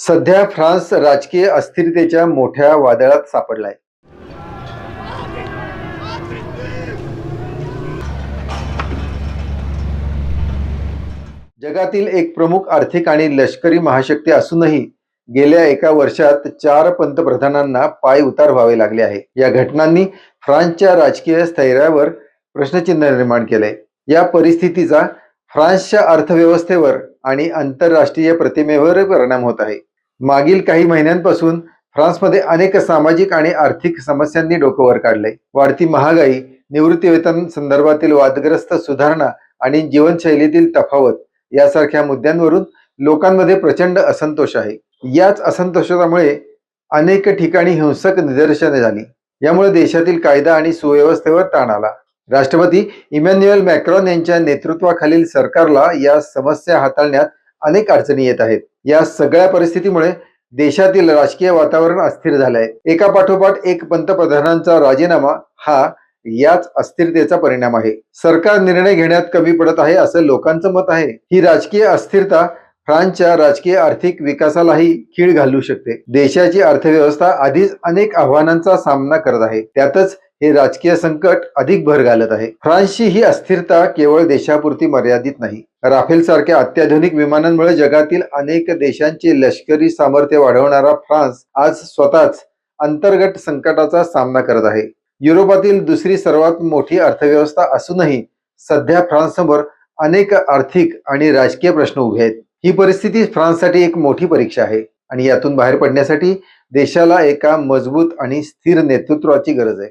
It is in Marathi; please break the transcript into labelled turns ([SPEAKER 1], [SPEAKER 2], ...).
[SPEAKER 1] सध्या फ्रान्स राजकीय अस्थिरतेच्या मोठ्या वादळात सापडलाय. जगातील एक प्रमुख आर्थिक आणि लष्करी महाशक्ती असूनही गेल्या एका वर्षात चार पंतप्रधानांना पाय उतार व्हावे लागले आहे. या घटनांनी फ्रान्सच्या राजकीय स्थैर्यावर प्रश्नचिन्ह निर्माण केलंय. या परिस्थितीचा फ्रान्सच्या अर्थव्यवस्थेवर आणि आंतरराष्ट्रीय प्रतिमेवर परिणाम होत आहे. मागील काही महिन्यांपासून फ्रान्समध्ये अनेक सामाजिक आणि आर्थिक समस्यांनी डोकं वर काढले वाढती महागाई निवृत्तीवेतन संदर्भातील वादग्रस्त सुधारणा आणि जीवनशैलीतील तफावत यासारख्या मुद्द्यांवरून लोकांमध्ये प्रचंड असंतोष आहे. याच असंतोषामुळे अनेक ठिकाणी हिंसक निदर्शने झाली. यामुळे देशातील कायदा आणि सुव्यवस्थेवर ताण आला. राष्ट्रपती इमॅन्युएल मॅक्रॉन यांच्या नेतृत्वाखालील सरकारला या समस्या हाताळण्यात अनेक अडचणी येत आहेत. या सगळ्या परिस्थितीमुळे देशातील राजकीय वातावरण अस्थिर झालंय. एका पाठोपाठ एक पंतप्रधानांचा राजीनामा हा याच अस्थिरतेचा परिणाम आहे. सरकार निर्णय घेण्यात कमी पडत आहे असं लोकांचं मत आहे. ही राजकीय अस्थिरता फ्रान्सच्या राजकीय आर्थिक विकासालाही खीळ घालू शकते. देशाची अर्थव्यवस्था आधीच अनेक आव्हानांचा सामना करत आहे. त्यातच हे राजकीय संकट अधिक भर घालत आहे. फ्रान्सची ही अस्थिरता केवळ देशापुरती मर्यादित नाही. राफेल सारख्या अत्याधुनिक विमानांमुळे जगातील अनेक देशांचे लष्करी सामर्थ्य वाढवणारा फ्रान्स आज स्वतःच अंतर्गत संकटाचा सामना करत आहे. युरोपातील दुसरी सर्वात मोठी अर्थव्यवस्था असूनही सध्या फ्रान्ससमोर अनेक आर्थिक आणि राजकीय प्रश्न उभे आहेत. ही परिस्थिती फ्रान्ससाठी एक मोठी परीक्षा आहे आणि यातून बाहेर पडण्यासाठी देशाला एका मजबूत आणि स्थिर नेतृत्वाची गरज आहे.